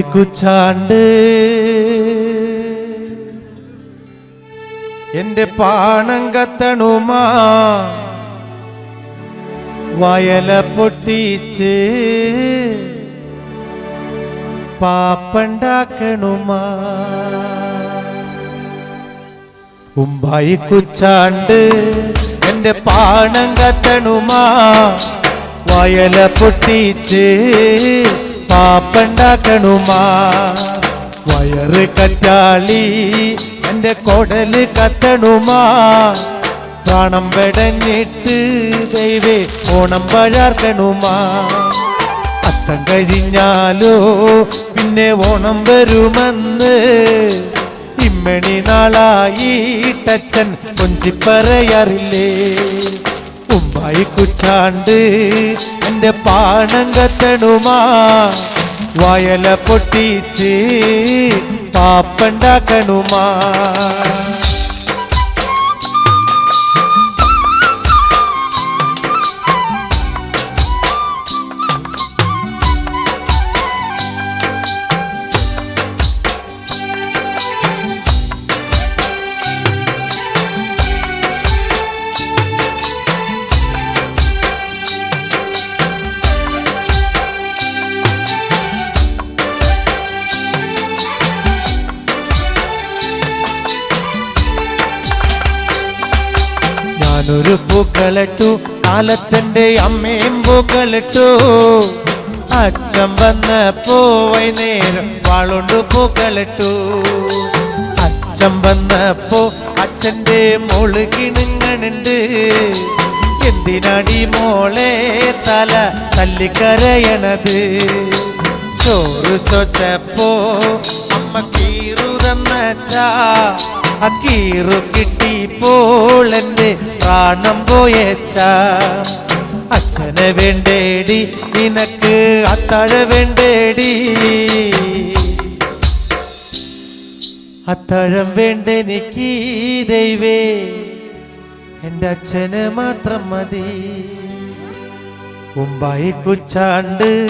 കുച്ചാണ്ട്. എന്റെ പാണം കത്തണുമാ. വയല പൊട്ടിച്ച് പാപ്പണ്ടാക്കണുമാ. ഉമ്പായി കുച്ചാണ്ട്. എന്റെ പാണം കത്തണുമാ. വയല പൊട്ടിച്ച് പാപ്പണ്ടാക്കണുമാ വയറ് കറ്റാളി എന്റെ കൊടൽ കത്തണുമാ. പ്രാണം വെടഞ്ഞിട്ട് ദൈവേ ഓണം പഴാർക്കണുമാ അത്തം കഴിഞ്ഞാലോ പിന്നെ ഓണം വരുമെന്ന്. ഇമ്മണി നാളായി ടച്ചൻ കൊഞ്ചിപ്പറയാറില്ലേ ഉമ്മായി കുച്ചാണ്ട് എന്റെ പാണം കത്തണുമാ. വയല പൊട്ടിച്ച് പാപ്പണ്ടാക്കണുമാ. ഞാനൊരു പൂക്കളിട്ടു കാലത്തിന്റെ അമ്മയും പൂക്കളിട്ടു. അച്ഛൻ വന്നപ്പോ നേരം വാളുണ്ട് പൂക്കളിട്ടു. അച്ഛൻ വന്നപ്പോ അച്ഛന്റെ മോൾ കിണുങ്ങണുണ്ട്. എന്തിനടി മോളെ തല തല്ലിക്കരയണത്? ചോറ് ചോച്ചപ്പോ അമ്മ കീറു തന്നച്ചാ കിട്ടി കീറു കിട്ടിപ്പോൾ എന്റെ പ്രാണം പോയച്ച. അച്ഛനെ വേണ്ടേടി നിനക്ക് അത്താഴ വേണ്ടേടി. അത്താഴം വേണ്ടെനിക്ക് ദൈവേ എന്റെ അച്ഛന് മാത്രം മതി. മുമ്പായി കുച്ചാണ്ട്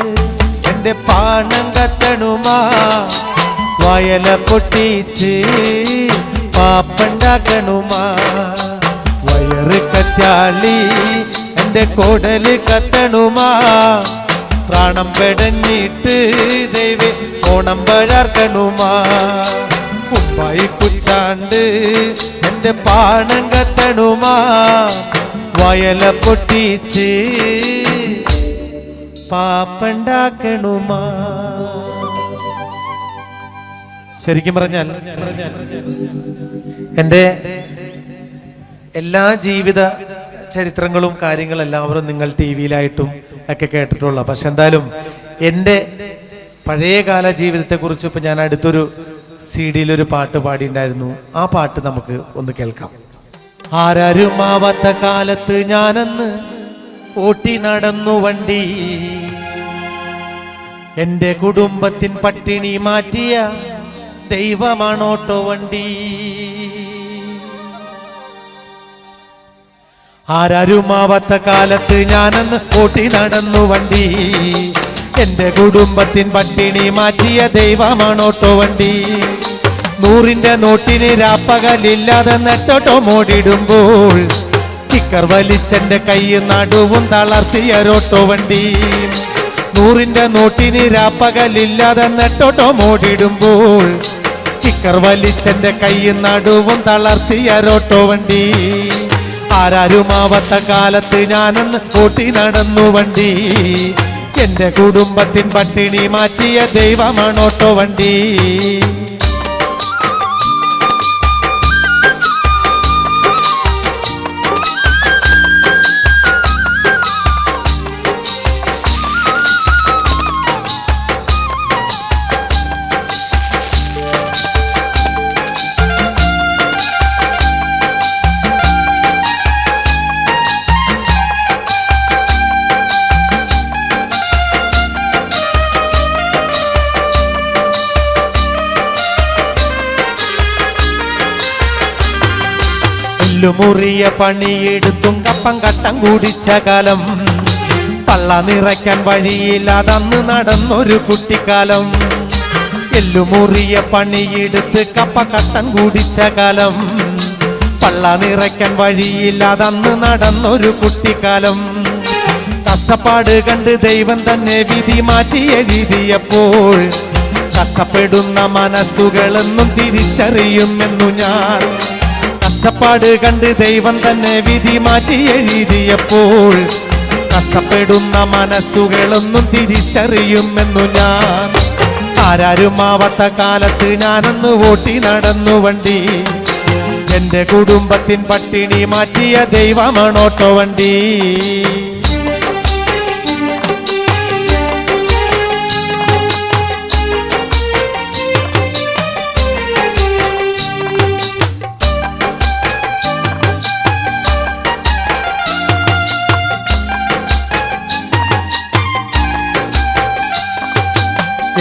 എന്റെ പാണം കത്തണുമാ. വയല പൊട്ടിച്ച് പാപ്പണ്ടാക്കണുമാ. വയറ് കറ്റാളി എന്റെ കോടൽ കത്തണുമാ. പ്രാണം പെടഞ്ഞിട്ട് ദൈവേ ഓണം പഴാർക്കണുമാ കുപ്പായി കുച്ചാണ്ട് എന്റെ പാണം കത്തണുമാ. വയല പൊട്ടിച്ച് പാപ്പണ്ടാക്കണുമാ. ശരിക്കും പറഞ്ഞാൽ എന്റെ എല്ലാ ജീവിത ചരിത്രങ്ങളും കാര്യങ്ങളും എല്ലാവരും നിങ്ങൾ ടി വിയിലായിട്ടും ഒക്കെ കേട്ടിട്ടുള്ള. പക്ഷെ എന്തായാലും എന്റെ പഴയകാല ജീവിതത്തെക്കുറിച്ച് ഇപ്പം ഞാൻ അടുത്തൊരു സി ഡിയിലൊരു പാട്ട് പാടിയിട്ടുണ്ടായിരുന്നു. ആ പാട്ട് നമുക്ക് ഒന്ന് കേൾക്കാം. ആരാരും ആവാത്ത കാലത്ത് ഞാനന്ന് ഓട്ടി നടന്നു വണ്ടി. എന്റെ കുടുംബത്തിൻ പട്ടിണി മാറ്റിയ ദൈവമാണോട്ടോ വണ്ടി? ആരാരുമാവാത്ത കാലത്ത് ഞാനന്ന് ഓട്ടി നടന്നു വണ്ടി. എന്റെ കുടുംബത്തിൻ പട്ടിണി മാറ്റിയ ദൈവമാണോട്ടോ വണ്ടി. നൂറിന്റെ നോട്ടിന് രാപ്പകലില്ലാതെ നെട്ടോട്ടോ മോടിടുമ്പോൾ ടിക്കർ വലിച്ചെന്റെ കൈയും നടുവും തളർത്തിയ വണ്ടി. നൂറിന്റെ നോട്ടിന് രാപ്പകലില്ലാതെ നെട്ടോട്ടോ മോടിടുമ്പോൾ കിക്കർ വലിച്ചെന്റെ കൈ നടുവും തളർത്തിയ റോട്ടോ വണ്ടി. ആരാരുമാവത്ത കാലത്ത് ഞാനെന്ന് കൂട്ടി നടന്നു വണ്ടി. എന്റെ കുടുംബത്തിൻ പട്ടിണി മാറ്റിയ ദൈവമാണ് ഓട്ടോ വണ്ടി. മുറിയ പണിയെടുത്തും കപ്പം കട്ടം കുടിച്ച കാലം. പള്ള നിറയ്ക്കാൻ വഴിയില്ലാതന്ന് നടന്നൊരു കുട്ടിക്കാലം. എല്ലുമുറിയ പണിയെടുത്ത് കപ്പ കട്ടൻ കുടിച്ച കാലം. പള്ള നിറയ്ക്കാൻ വഴിയില്ലാതന്ന് നടന്നൊരു കുട്ടിക്കാലം. കഷ്ടപ്പാട് കണ്ട് ദൈവം തന്നെ വിധി മാറ്റി എഴുതിയപ്പോൾ കഷ്ടപ്പെടുന്ന മനസ്സുകളെന്നും തിരിച്ചറിയുമെന്നു ഞാൻ കഷ്ടപ്പാട് കണ്ട് ദൈവം തന്നെ വിധി മാറ്റി എഴുതിയപ്പോൾ കഷ്ടപ്പെടുന്ന മനസ്സുകളൊന്നും തിരിച്ചറിയുമെന്നു ഞാൻ. ആരാരും ആരാരുമാവാത്ത കാലത്ത് ഞാനന്ന് ഓട്ടി നടന്നു വണ്ടി. എന്റെ കുടുംബത്തിൻ പട്ടിണി മാറ്റിയ ദൈവമാണോട്ടോ വണ്ടി.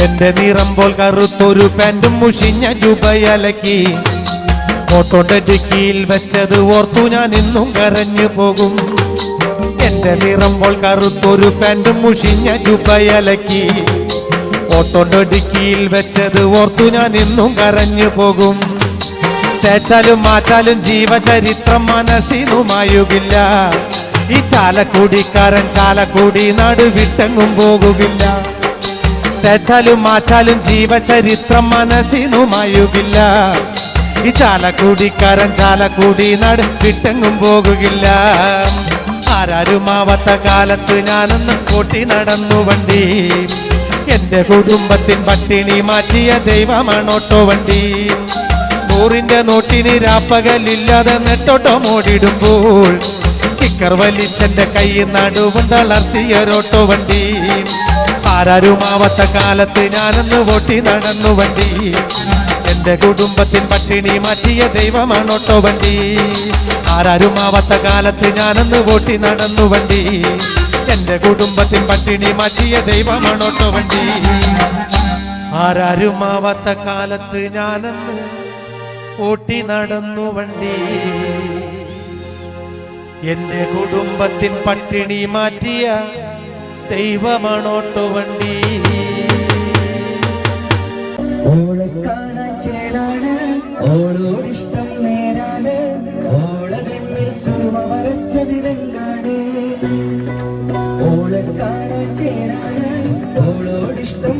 എന്റെ നിറം പോൽ കറുത്തൊരു പാന്റും മുഷിഞ്ഞ ജുബയലക്കി. ഓട്ടോന്റെ ഡിക്കിയിൽ വെച്ചത് ഓർത്തു ഞാൻ ഇന്നും കരഞ്ഞു പോകും. എന്റെ നിറം പോൽ കറുത്തൊരു പാന്റും മുഷിഞ്ഞ ജുബയലക്കി. ഓട്ടോന്റെ ഡിക്കിയിൽ വെച്ചത് ഓർത്തു ഞാൻ ഇന്നും കരഞ്ഞു പോകും. തേച്ചാലും മാച്ചാലും ജീവചരിത്രം മനസ്സിനുമായുകില്ല. ഈ ചാലക്കുടിക്കാരൻ ചാലക്കുടി നടുവിട്ടെങ്ങും പോകുകില്ല. തേച്ചാലും മാച്ചാലും ജീവചരിത്രം മനസ്സിനുമായുകില്ല ഈ ചാലക്കുടിക്കാരൻ ചാലക്കുടി നട വിട്ടെങ്ങും പോകുകില്ല. ആരാരുമാവാത്ത കാലത്ത് ഞാനൊന്ന് കൂട്ടി നടന്നു വണ്ടി. എന്റെ കുടുംബത്തിൻ പട്ടിണി മാറ്റിയ ദൈവമാണോട്ടോ വണ്ടി. നൂറിന്റെ നോട്ടിന് രാപ്പകലില്ലാതെ നെട്ടോട്ടോ മോടിടുമ്പോൾ കിക്കർ വലിച്ചെന്റെ കൈ നടുവും തളർത്തിയൊരോട്ടോ വണ്ടി. ആരാരുമാവാത്ത കാലത്ത് ഞാനൊന്ന് ഓട്ടി നടന്നു വണ്ടി. എന്റെ കുടുംബത്തിൻ പട്ടിണി മാറ്റിയ ദൈവമാണോട്ടോ വണ്ടി. ആരാരുമാവത്ത കാലത്ത് ഞാനൊന്ന് ഓട്ടി നടന്നു വണ്ടി. എന്റെ കുടുംബത്തിൻ പട്ടിണി മാറ്റിയ ദൈവമാണോട്ടോ വണ്ടി. ആരാരുമാവാത്ത കാലത്ത് ഞാനന്ന് ഓട്ടി നടന്നു വണ്ടി. എന്റെ കുടുംബത്തിൻ പട്ടിണി മാറ്റിയ ദൈവമാണോട്ടോ വണ്ടി. ഓളെ കാണാൻ ഓളെ കാണാൻ ഇഷ്ടം